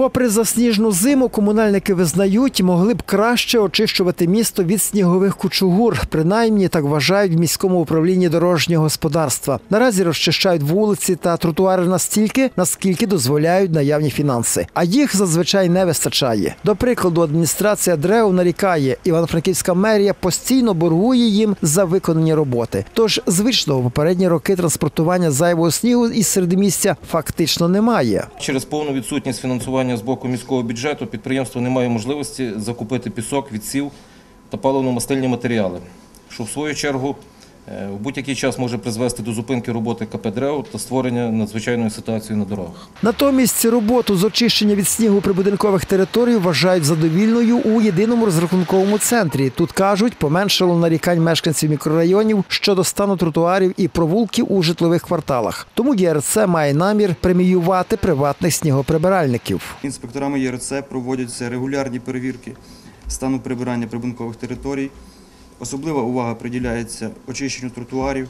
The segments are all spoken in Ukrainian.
Попри засніжну зиму, комунальники визнають, могли б краще очищувати місто від снігових кучугур. Принаймні так вважають в міському управлінні дорожнього господарства. Наразі розчищають вулиці та тротуари настільки, наскільки дозволяють наявні фінанси. А їх зазвичай не вистачає. До прикладу, адміністрація ДРЕУ нарікає, Івано-Франківська мерія постійно боргує їм за виконані роботи. Тож звичного попередні роки транспортування зайвого снігу із середмістя фактично немає. Через повну відсутність фінансування з боку міського бюджету підприємство не має можливості закупити пісок, відсів та паливно-мастильні матеріали, що в свою чергу в будь-який час може призвести до зупинки роботи КП «ДРЕУ» та створення надзвичайної ситуації на дорогах. Натомість роботу з очищення від снігу прибудинкових територій вважають задовільною у єдиному розрахунковому центрі. Тут кажуть, поменшало нарікань мешканців мікрорайонів щодо стану тротуарів і провулків у житлових кварталах. Тому ЄРЦ має намір преміювати приватних снігоприбиральників. Інспекторами ЄРЦ проводяться регулярні перевірки стану прибирання прибункових територій. Особлива увага приділяється очищенню тротуарів,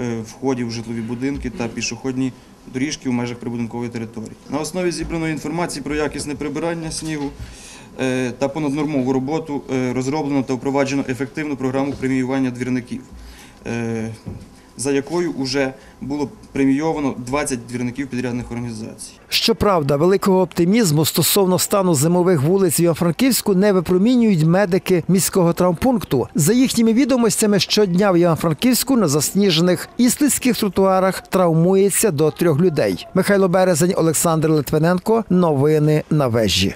е, входів в житлові будинки та пішохідні доріжки в межах прибудинкової території. На основі зібраної інформації про якісне прибирання снігу е, та понаднормову роботу е, розроблено та впроваджено ефективну програму преміювання двірників, за якою вже було премійовано 20 двірників підрядних організацій. Щоправда, великого оптимізму стосовно стану зимових вулиць в Івано-Франківську не випромінюють медики міського травмпункту. За їхніми відомостями, щодня в Івано-Франківську на засніжених і слизьких тротуарах травмується до трьох людей. Михайло Березень, Олександр Литвиненко. Новини на вежі.